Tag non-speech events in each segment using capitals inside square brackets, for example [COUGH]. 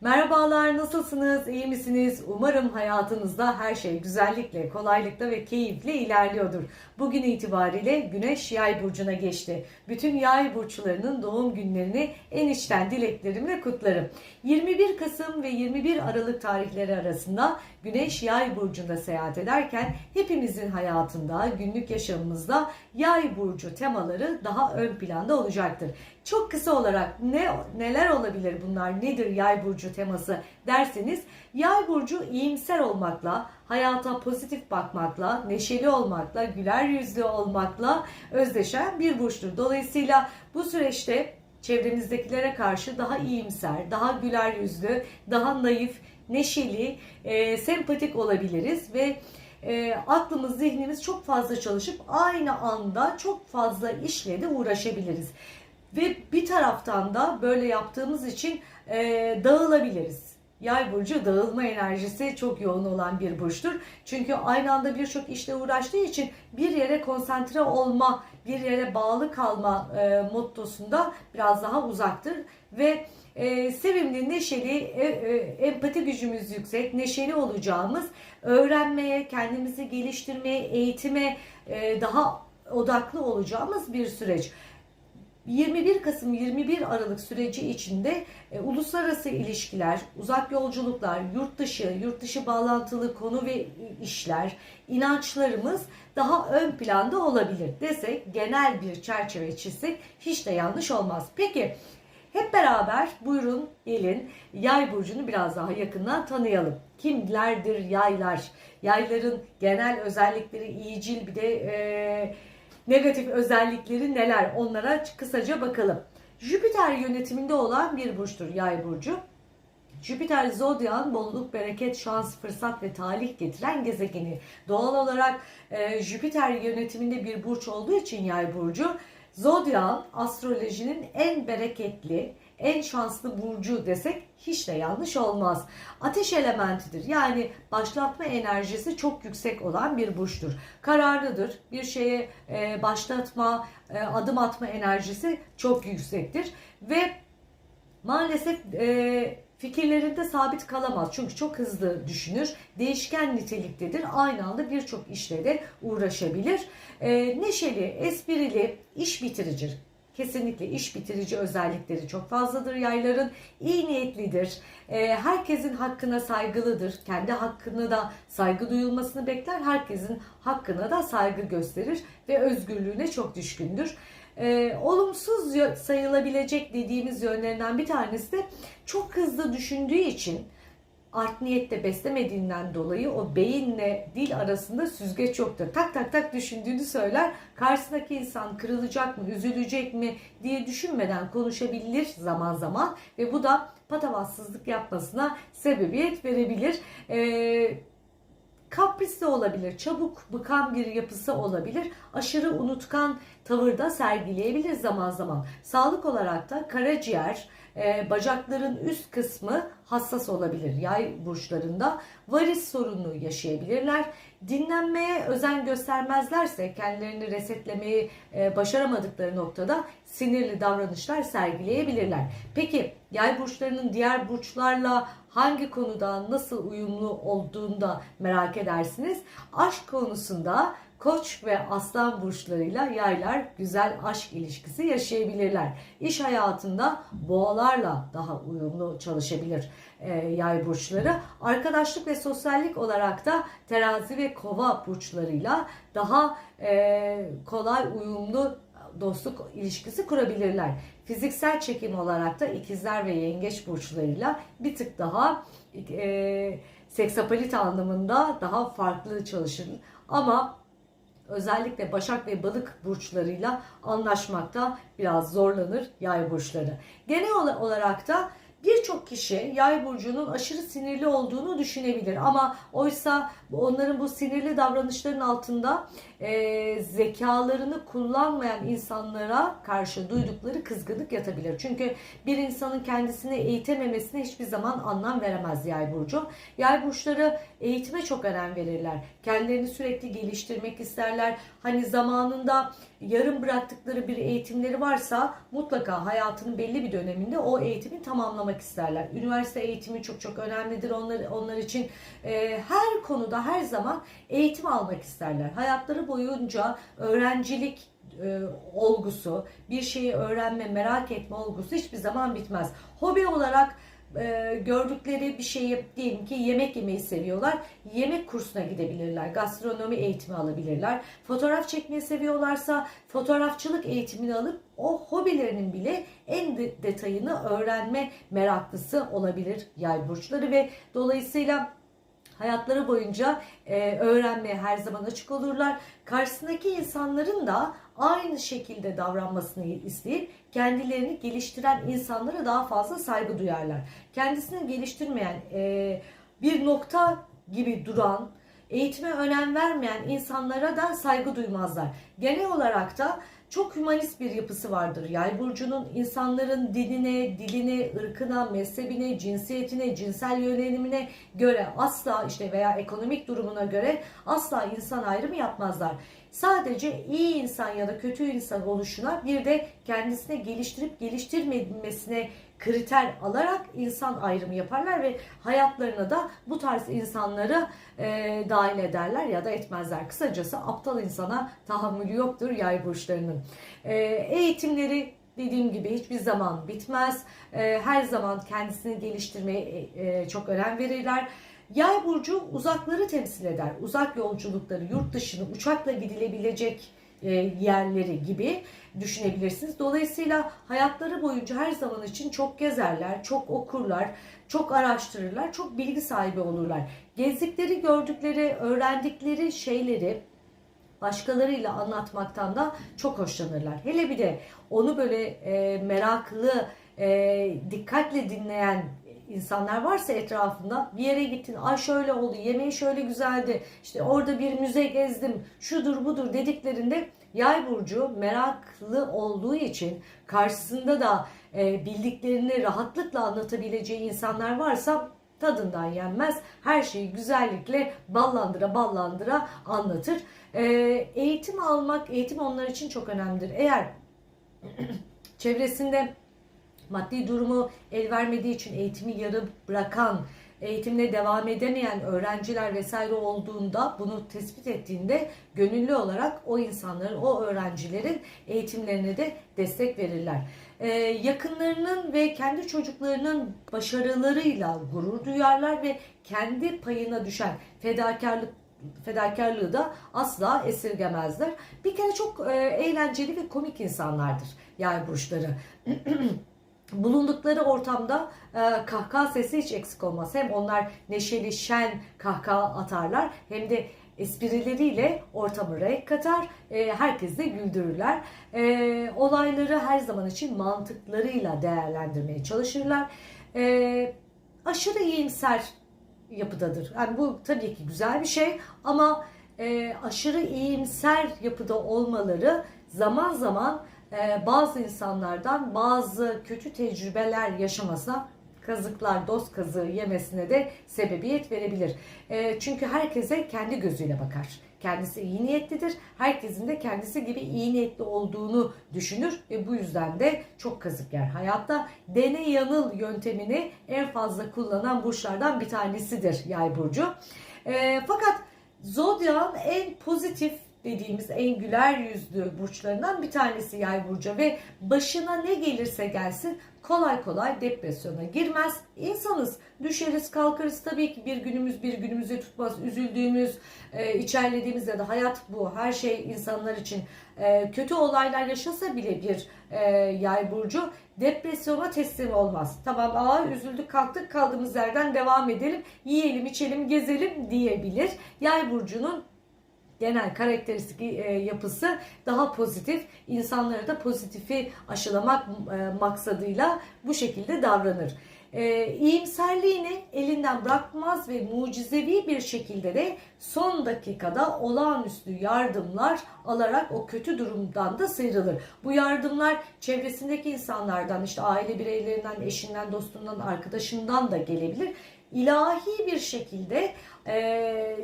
Merhabalar, nasılsınız? İyi misiniz? Umarım hayatınızda her şey güzellikle, kolaylıkla ve keyifle ilerliyordur. Bugün itibariyle Güneş Yay burcuna geçti. Bütün Yay burçlarının doğum günlerini en içten dileklerimle kutlarım. 21 Kasım ve 21 Aralık tarihleri arasında Güneş Yay burcunda seyahat ederken hepimizin hayatında, günlük yaşamımızda Yay burcu temaları daha ön planda olacaktır. Çok kısa olarak ne neler olabilir bunlar? Nedir Yay burcu teması derseniz Yay burcu iyimser olmakla, hayata pozitif bakmakla, neşeli olmakla, güler yüzlü olmakla özdeşen bir burçtur. Dolayısıyla bu süreçte çevremizdekilere karşı daha iyimser, daha güler yüzlü, daha naif, neşeli, e, sempatik olabiliriz ve e, aklımız, zihnimiz çok fazla çalışıp aynı anda çok fazla işle de uğraşabiliriz. Ve bir taraftan da böyle yaptığımız için e, dağılabiliriz. Yay burcu dağılma enerjisi çok yoğun olan bir burçtur. Çünkü aynı anda birçok işle uğraştığı için bir yere konsantre olma, bir yere bağlı kalma e, mottosunda biraz daha uzaktır. Ve e, sevimli, neşeli, e, e, empati gücümüz yüksek, neşeli olacağımız, öğrenmeye, kendimizi geliştirmeye, eğitime e, daha odaklı olacağımız bir süreç. 21 Kasım 21 Aralık süreci içinde e, uluslararası ilişkiler, uzak yolculuklar, yurt dışı, yurt dışı bağlantılı konu ve işler, inançlarımız daha ön planda olabilir desek genel bir çerçeve çizsek hiç de yanlış olmaz. Peki hep beraber buyurun gelin yay burcunu biraz daha yakından tanıyalım. Kimlerdir yaylar? Yayların genel özellikleri iyicil bir de e, negatif özellikleri neler? Onlara kısaca bakalım. Jüpiter yönetiminde olan bir burçtur yay burcu. Jüpiter zodyan bolluk, bereket, şans, fırsat ve talih getiren gezegeni. Doğal olarak e, Jüpiter yönetiminde bir burç olduğu için yay burcu zodyan astrolojinin en bereketli, en şanslı burcu desek hiç de yanlış olmaz. Ateş elementidir. Yani başlatma enerjisi çok yüksek olan bir burçtur. Kararlıdır. Bir şeye e, başlatma, e, adım atma enerjisi çok yüksektir ve maalesef e, fikirlerinde sabit kalamaz. Çünkü çok hızlı düşünür. Değişken niteliktedir. Aynı anda birçok işle de uğraşabilir. E, neşeli, esprili, iş bitiricidir. Kesinlikle iş bitirici özellikleri çok fazladır yayların. İyi niyetlidir. E, herkesin hakkına saygılıdır. Kendi hakkını da saygı duyulmasını bekler. Herkesin hakkına da saygı gösterir ve özgürlüğüne çok düşkündür. E, olumsuz sayılabilecek dediğimiz yönlerinden bir tanesi de çok hızlı düşündüğü için art niyette beslemediğinden dolayı o beyinle dil arasında süzgeç yoktur. Tak tak tak düşündüğünü söyler. Karşısındaki insan kırılacak mı, üzülecek mi diye düşünmeden konuşabilir zaman zaman ve bu da patavatsızlık yapmasına sebebiyet verebilir. Ee, kaprisli olabilir, çabuk bıkan bir yapısı olabilir, aşırı unutkan tavırda sergileyebilir zaman zaman. Sağlık olarak da karaciğer, e, bacakların üst kısmı hassas olabilir yay burçlarında. Varis sorunu yaşayabilirler. Dinlenmeye özen göstermezlerse kendilerini resetlemeyi e, başaramadıkları noktada sinirli davranışlar sergileyebilirler. Peki yay burçlarının diğer burçlarla hangi konuda nasıl uyumlu olduğunu da merak edersiniz. Aşk konusunda Koç ve aslan burçlarıyla yaylar güzel aşk ilişkisi yaşayabilirler. İş hayatında boğalarla daha uyumlu çalışabilir e, yay burçları. Arkadaşlık ve sosyallik olarak da terazi ve kova burçlarıyla daha e, kolay uyumlu dostluk ilişkisi kurabilirler. Fiziksel çekim olarak da ikizler ve yengeç burçlarıyla bir tık daha e, seksapalite anlamında daha farklı çalışır. Ama özellikle Başak ve Balık burçlarıyla anlaşmakta biraz zorlanır yay burçları. Genel olarak da birçok kişi yay burcunun aşırı sinirli olduğunu düşünebilir ama oysa onların bu sinirli davranışların altında e, zekalarını kullanmayan insanlara karşı duydukları kızgınlık yatabilir. Çünkü bir insanın kendisini eğitememesine hiçbir zaman anlam veremez yay burcu. Yay burçları eğitime çok önem verirler. Kendilerini sürekli geliştirmek isterler. Hani zamanında yarım bıraktıkları bir eğitimleri varsa mutlaka hayatının belli bir döneminde o eğitimi tamamlamak isterler. Üniversite eğitimi çok çok önemlidir onlar onlar için. E, her konuda her zaman eğitim almak isterler. Hayatları boyunca öğrencilik e, olgusu, bir şeyi öğrenme, merak etme olgusu hiçbir zaman bitmez. Hobi olarak e, gördükleri bir şeyi diyelim ki yemek yemeyi seviyorlar. Yemek kursuna gidebilirler. Gastronomi eğitimi alabilirler. Fotoğraf çekmeyi seviyorlarsa fotoğrafçılık eğitimini alıp o hobilerinin bile en de- detayını öğrenme meraklısı olabilir yay burçları ve dolayısıyla hayatları boyunca e, öğrenmeye her zaman açık olurlar. Karşısındaki insanların da aynı şekilde davranmasını isteyip kendilerini geliştiren insanlara daha fazla saygı duyarlar. Kendisini geliştirmeyen e, bir nokta gibi duran, eğitime önem vermeyen insanlara da saygı duymazlar. Genel olarak da çok hümanist bir yapısı vardır. Yay burcunun insanların dinine, diline, ırkına, mezhebine, cinsiyetine, cinsel yönelimine göre asla işte veya ekonomik durumuna göre asla insan ayrımı yapmazlar. Sadece iyi insan ya da kötü insan oluşuna bir de kendisine geliştirip geliştirmemesine kriter alarak insan ayrımı yaparlar ve hayatlarına da bu tarz insanları e, dahil ederler ya da etmezler. Kısacası aptal insana tahammülü yoktur yay burçlarının. E, eğitimleri dediğim gibi hiçbir zaman bitmez. E, her zaman kendisini geliştirmeye e, e, çok önem verirler. Yay burcu uzakları temsil eder. Uzak yolculukları, yurt dışını uçakla gidilebilecek e, yerleri gibi düşünebilirsiniz. Dolayısıyla hayatları boyunca her zaman için çok gezerler, çok okurlar, çok araştırırlar, çok bilgi sahibi olurlar. Gezdikleri, gördükleri, öğrendikleri şeyleri başkalarıyla anlatmaktan da çok hoşlanırlar. Hele bir de onu böyle e, meraklı, e, dikkatle dinleyen insanlar varsa etrafında bir yere gittin ay şöyle oldu yemeği şöyle güzeldi işte orada bir müze gezdim şudur budur dediklerinde yay burcu meraklı olduğu için karşısında da e, bildiklerini rahatlıkla anlatabileceği insanlar varsa tadından yenmez. Her şeyi güzellikle ballandıra ballandıra anlatır. E, eğitim almak, eğitim onlar için çok önemlidir. Eğer [CLEARS THROAT] çevresinde maddi durumu el vermediği için eğitimi yarım bırakan, eğitimine devam edemeyen öğrenciler vesaire olduğunda bunu tespit ettiğinde gönüllü olarak o insanların, o öğrencilerin eğitimlerine de destek verirler. Ee, yakınlarının ve kendi çocuklarının başarılarıyla gurur duyarlar ve kendi payına düşen fedakarlık fedakarlığı da asla esirgemezler. Bir kere çok e, eğlenceli ve komik insanlardır yay burçları. [CLEARS THROAT] bulundukları ortamda e, kahkaha sesi hiç eksik olmaz. Hem onlar neşeli, şen kahkaha atarlar hem de esprileriyle ortamı renk katar, e, herkes de güldürürler. E, olayları her zaman için mantıklarıyla değerlendirmeye çalışırlar. E, aşırı iyimser yapıdadır. Yani bu tabii ki güzel bir şey ama e, aşırı iyimser yapıda olmaları zaman zaman bazı insanlardan bazı kötü tecrübeler yaşamasına kazıklar, dost kazığı yemesine de sebebiyet verebilir. E, çünkü herkese kendi gözüyle bakar. Kendisi iyi niyetlidir. Herkesin de kendisi gibi iyi niyetli olduğunu düşünür ve bu yüzden de çok kazık yer. Hayatta dene yanıl yöntemini en fazla kullanan burçlardan bir tanesidir yay burcu. E, fakat Zodya'nın en pozitif dediğimiz en güler yüzlü burçlarından bir tanesi yay burcu ve başına ne gelirse gelsin kolay kolay depresyona girmez. İnsanız düşeriz kalkarız tabii ki bir günümüz bir günümüzü tutmaz. Üzüldüğümüz, e, içerlediğimiz ya da hayat bu. Her şey insanlar için e, kötü olaylar yaşasa bile bir e, yay burcu depresyona teslim olmaz. Tamam aa üzüldük kalktık kaldığımız yerden devam edelim. Yiyelim içelim gezelim diyebilir. Yay burcunun genel karakteristik e, yapısı daha pozitif. İnsanları da pozitifi aşılamak e, maksadıyla bu şekilde davranır. E, elinden bırakmaz ve mucizevi bir şekilde de son dakikada olağanüstü yardımlar alarak o kötü durumdan da sıyrılır. Bu yardımlar çevresindeki insanlardan işte aile bireylerinden, eşinden, dostundan, arkadaşından da gelebilir. İlahi bir şekilde e,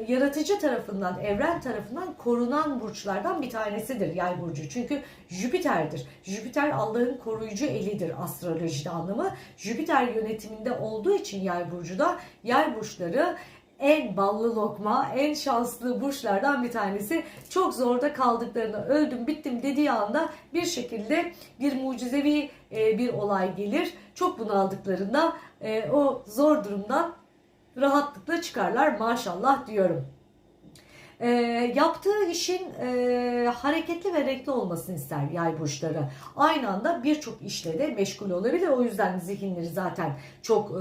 yaratıcı tarafından, evren tarafından korunan burçlardan bir tanesidir yay burcu. Çünkü Jüpiter'dir. Jüpiter Allah'ın koruyucu elidir astrolojide anlamı. Jüpiter yönetiminde olduğu için yay burcu da yay burçları en ballı lokma, en şanslı burçlardan bir tanesi. Çok zorda kaldıklarında öldüm bittim dediği anda bir şekilde bir mucizevi bir olay gelir. Çok bunaldıklarında e, o zor durumdan rahatlıkla çıkarlar maşallah diyorum. E, yaptığı işin e, hareketli ve renkli olmasını ister yay burçları. Aynı anda birçok işle de meşgul olabilir. O yüzden zihinleri zaten çok e,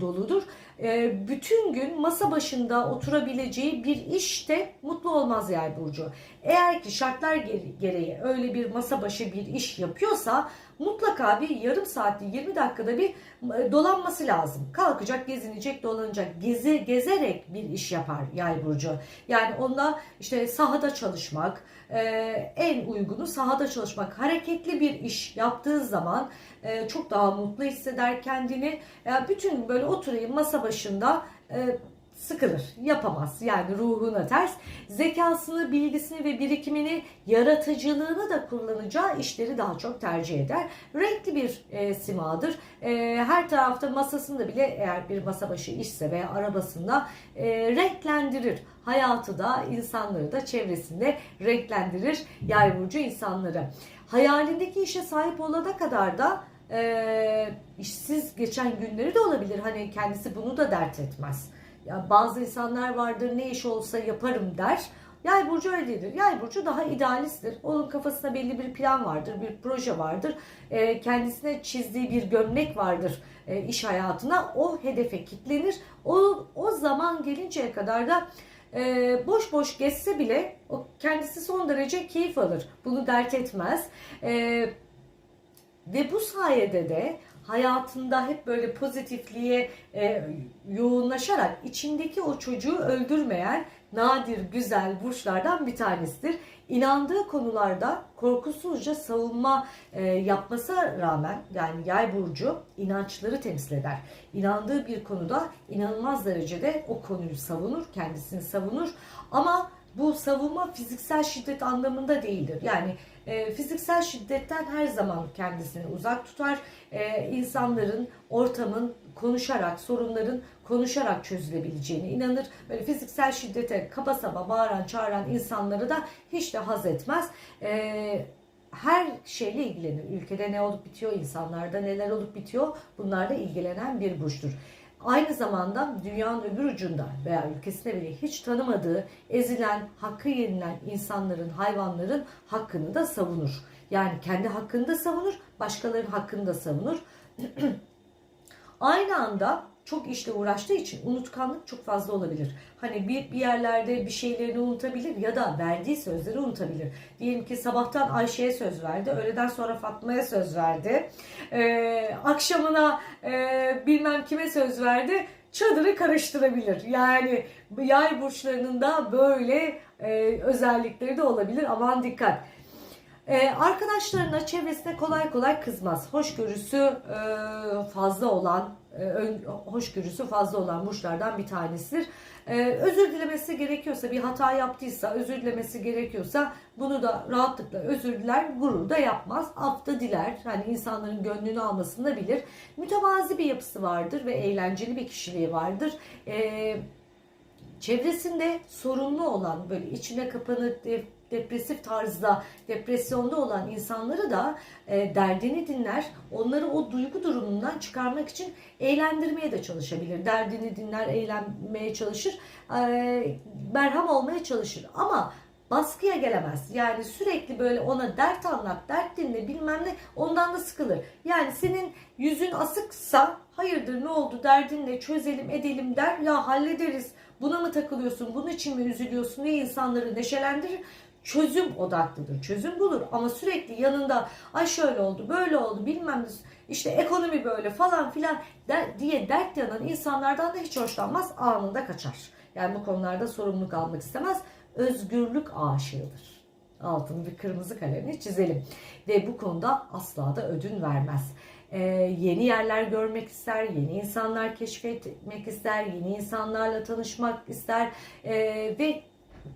doludur. E, bütün gün masa başında oturabileceği bir işte mutlu olmaz yay burcu. Eğer ki şartlar gere- gereği öyle bir masa başı bir iş yapıyorsa mutlaka bir yarım saatte 20 dakikada bir e, dolanması lazım. Kalkacak, gezinecek, dolanacak. Gezi, gezerek bir iş yapar yay burcu. Yani onda işte sahada çalışmak, e, en uygunu sahada çalışmak. Hareketli bir iş yaptığı zaman e, çok daha mutlu hisseder kendini. Yani bütün böyle oturayım masa başında e, sıkılır, yapamaz. Yani ruhuna ters. Zekasını, bilgisini ve birikimini, yaratıcılığını da kullanacağı işleri daha çok tercih eder. Renkli bir e, simadır. E, her tarafta masasında bile eğer bir masa başı işse veya arabasında e, renklendirir. Hayatı da, insanları da çevresinde renklendirir yay burcu insanları. Hayalindeki işe sahip olana kadar da e, işsiz geçen günleri de olabilir. Hani kendisi bunu da dert etmez. Ya bazı insanlar vardır ne iş olsa yaparım der. Yay burcu öyle değildir. Yay burcu daha idealisttir. Onun kafasında belli bir plan vardır, bir proje vardır. E, kendisine çizdiği bir gömlek vardır e, iş hayatına. O hedefe kitlenir. O, o zaman gelinceye kadar da e, boş boş geçse bile o kendisi son derece keyif alır. Bunu dert etmez. E, ve bu sayede de hayatında hep böyle pozitifliğe e, yoğunlaşarak içindeki o çocuğu öldürmeyen nadir güzel burçlardan bir tanesidir. İnandığı konularda korkusuzca savunma e, yapmasına rağmen yani yay burcu inançları temsil eder. İnandığı bir konuda inanılmaz derecede o konuyu savunur, kendisini savunur ama bu savunma fiziksel şiddet anlamında değildir. Yani e, fiziksel şiddetten her zaman kendisini uzak tutar. E, insanların, ortamın konuşarak, sorunların konuşarak çözülebileceğine inanır. Böyle fiziksel şiddete kaba saba bağıran, çağıran insanları da hiç de haz etmez. E, her şeyle ilgilenir. Ülkede ne olup bitiyor, insanlarda neler olup bitiyor bunlarla ilgilenen bir burçtur. Aynı zamanda dünyanın öbür ucunda veya ülkesinde bile hiç tanımadığı, ezilen, hakkı yenilen insanların, hayvanların hakkını da savunur. Yani kendi hakkını da savunur, başkalarının hakkını da savunur. [CLEARS THROAT] Aynı anda çok işle uğraştığı için unutkanlık çok fazla olabilir. Hani bir, bir yerlerde bir şeylerini unutabilir ya da verdiği sözleri unutabilir. Diyelim ki sabahtan Ayşe'ye söz verdi, öğleden sonra Fatma'ya söz verdi, ee, akşamına e, bilmem kime söz verdi, çadırı karıştırabilir. Yani yay burçlarının da böyle e, özellikleri de olabilir. Aman dikkat. Ee, arkadaşlarına, çevresine kolay kolay kızmaz. Hoşgörüsü e, fazla olan, hoşgörüsü fazla olan burçlardan bir tanesidir. Ee, özür dilemesi gerekiyorsa, bir hata yaptıysa, özür dilemesi gerekiyorsa bunu da rahatlıkla özür diler, gurur da yapmaz. Af diler. Hani insanların gönlünü almasını da bilir. Mütevazi bir yapısı vardır ve eğlenceli bir kişiliği vardır. Ee, çevresinde sorunlu olan böyle içine kapanık depresif tarzda depresyonda olan insanları da e, derdini dinler onları o duygu durumundan çıkarmak için eğlendirmeye de çalışabilir derdini dinler eğlenmeye çalışır e, merham olmaya çalışır ama baskıya gelemez. Yani sürekli böyle ona dert anlat, dert dinle bilmem ne ondan da sıkılır. Yani senin yüzün asıksa hayırdır ne oldu derdinle çözelim edelim der ya hallederiz. Buna mı takılıyorsun? Bunun için mi üzülüyorsun? diye insanları neşelendirir. Çözüm odaklıdır. Çözüm bulur ama sürekli yanında ay şöyle oldu, böyle oldu, bilmem işte ekonomi böyle falan filan der, diye dert yanan insanlardan da hiç hoşlanmaz. Anında kaçar. Yani bu konularda sorumluluk almak istemez. Özgürlük aşığıdır. Altını bir kırmızı kalemle çizelim. Ve bu konuda asla da ödün vermez. e, yeni yerler görmek ister, yeni insanlar keşfetmek ister, yeni insanlarla tanışmak ister e, ve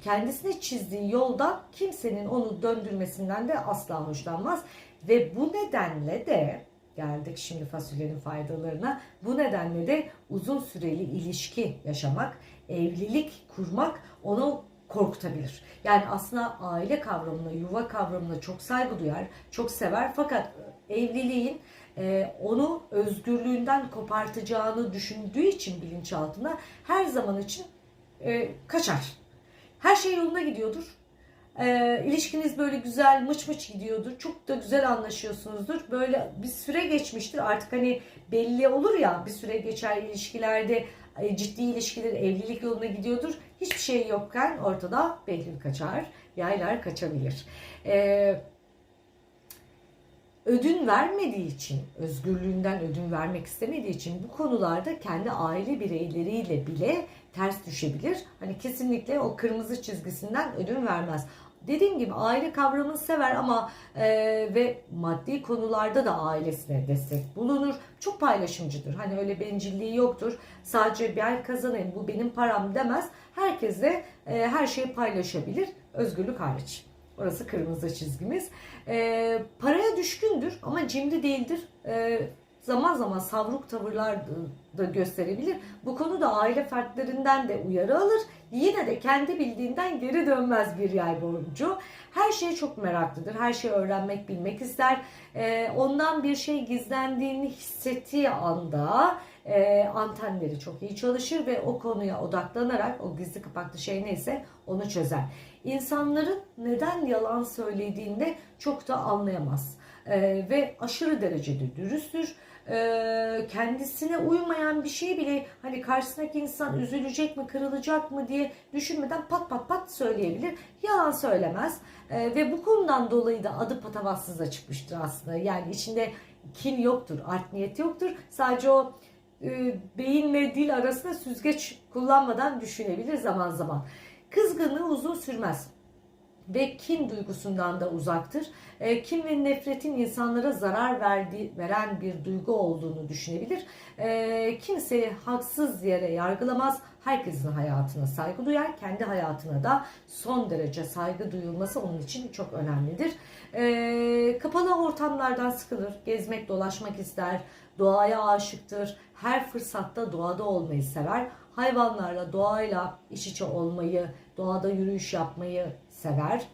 kendisine çizdiği yoldan kimsenin onu döndürmesinden de asla hoşlanmaz. Ve bu nedenle de geldik şimdi fasulyenin faydalarına. Bu nedenle de uzun süreli ilişki yaşamak, evlilik kurmak onu korkutabilir. Yani aslında aile kavramına, yuva kavramına çok saygı duyar, çok sever fakat evliliğin e, onu özgürlüğünden kopartacağını düşündüğü için bilinçaltında her zaman için e, kaçar. Her şey yoluna gidiyordur. E, ilişkiniz böyle güzel mıç mıç gidiyordur. Çok da güzel anlaşıyorsunuzdur. Böyle bir süre geçmiştir. Artık hani belli olur ya bir süre geçer ilişkilerde e, ciddi ilişkiler evlilik yoluna gidiyordur. Hiçbir şey yokken ortada Behlül kaçar. Yaylar kaçabilir. Eee ödün vermediği için, özgürlüğünden ödün vermek istemediği için bu konularda kendi aile bireyleriyle bile ters düşebilir. Hani kesinlikle o kırmızı çizgisinden ödün vermez. Dediğim gibi aile kavramını sever ama e, ve maddi konularda da ailesine destek bulunur. Çok paylaşımcıdır. Hani öyle bencilliği yoktur. Sadece ben kazanayım bu benim param demez. Herkesle e, her şeyi paylaşabilir. Özgürlük hariç. Orası kırmızı çizgimiz. E, paraya düşkündür ama cimri değildir. E, zaman zaman savruk tavırlar da gösterebilir. Bu konuda aile fertlerinden de uyarı alır. Yine de kendi bildiğinden geri dönmez bir yay burcu. Her şeye çok meraklıdır. Her şeyi öğrenmek, bilmek ister. E, ondan bir şey gizlendiğini hissettiği anda e, antenleri çok iyi çalışır ve o konuya odaklanarak o gizli kapaklı şey neyse onu çözer. İnsanların neden yalan söylediğinde çok da anlayamaz. E, ve aşırı derecede dürüsttür. E, kendisine uymayan bir şey bile hani karşısındaki insan üzülecek mi, kırılacak mı diye düşünmeden pat pat pat söyleyebilir. Yalan söylemez. Ve bu konudan dolayı da adı patavatsızla çıkmıştır aslında. Yani içinde kin yoktur, art niyet yoktur. Sadece o e, beyinle dil arasında süzgeç kullanmadan düşünebilir zaman zaman. Kızgınlığı uzun sürmez ve kin duygusundan da uzaktır. E, kin ve nefretin insanlara zarar verdiği, veren bir duygu olduğunu düşünebilir. E, kimseyi haksız yere yargılamaz. Herkesin hayatına saygı duyar. Kendi hayatına da son derece saygı duyulması onun için çok önemlidir. E, kapalı ortamlardan sıkılır. Gezmek, dolaşmak ister. Doğaya aşıktır. Her fırsatta doğada olmayı sever. Hayvanlarla, doğayla iç içe olmayı, doğada yürüyüş yapmayı sever.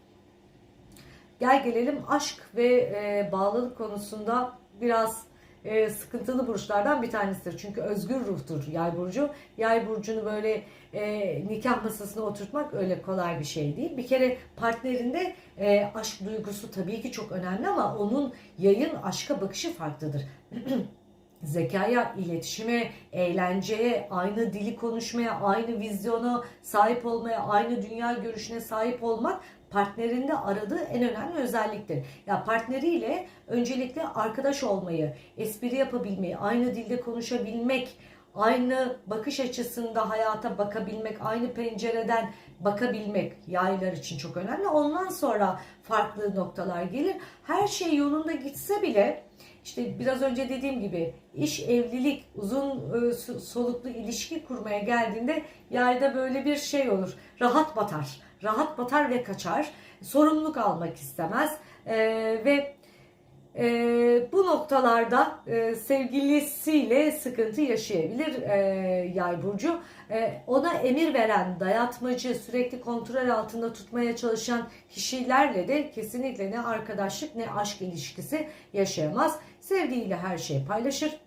Gel gelelim aşk ve e, bağlılık konusunda biraz e, sıkıntılı burçlardan bir tanesidir. Çünkü özgür ruhtur yay burcu. Yay burcunu böyle e, nikah masasına oturtmak öyle kolay bir şey değil. Bir kere partnerinde e, aşk duygusu tabii ki çok önemli ama onun yayın aşka bakışı farklıdır. [CLEARS THROAT] zekaya, iletişime, eğlenceye, aynı dili konuşmaya, aynı vizyona sahip olmaya, aynı dünya görüşüne sahip olmak partnerinde aradığı en önemli özelliktir. Ya partneriyle öncelikle arkadaş olmayı, espri yapabilmeyi, aynı dilde konuşabilmek, aynı bakış açısında hayata bakabilmek, aynı pencereden bakabilmek yaylar için çok önemli. Ondan sonra farklı noktalar gelir. Her şey yolunda gitse bile işte biraz önce dediğim gibi iş, evlilik, uzun e, soluklu ilişki kurmaya geldiğinde yayda böyle bir şey olur. Rahat batar. Rahat batar ve kaçar. Sorumluluk almak istemez. Ee, ve e, bu noktalarda e, sevgilisiyle sıkıntı yaşayabilir e, yay burcu. E, ona emir veren, dayatmacı, sürekli kontrol altında tutmaya çalışan kişilerle de kesinlikle ne arkadaşlık ne aşk ilişkisi yaşayamaz. Sevdiğiyle her şeyi paylaşır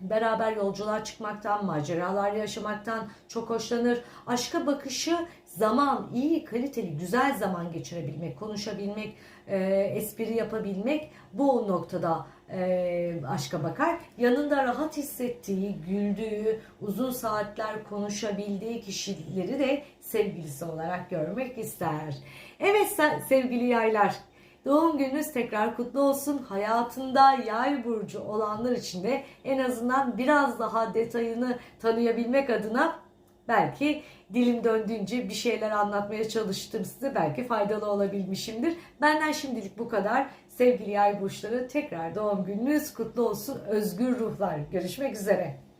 beraber yolculuğa çıkmaktan, maceralar yaşamaktan çok hoşlanır. Aşka bakışı zaman, iyi, kaliteli, güzel zaman geçirebilmek, konuşabilmek, e, espri yapabilmek bu noktada e, aşka bakar. Yanında rahat hissettiği, güldüğü, uzun saatler konuşabildiği kişileri de sevgilisi olarak görmek ister. Evet sevgili yaylar, Doğum gününüz tekrar kutlu olsun. Hayatında yay burcu olanlar için de en azından biraz daha detayını tanıyabilmek adına Belki dilim döndüğünce bir şeyler anlatmaya çalıştım size. Belki faydalı olabilmişimdir. Benden şimdilik bu kadar. Sevgili yay burçları tekrar doğum gününüz kutlu olsun. Özgür ruhlar. Görüşmek üzere.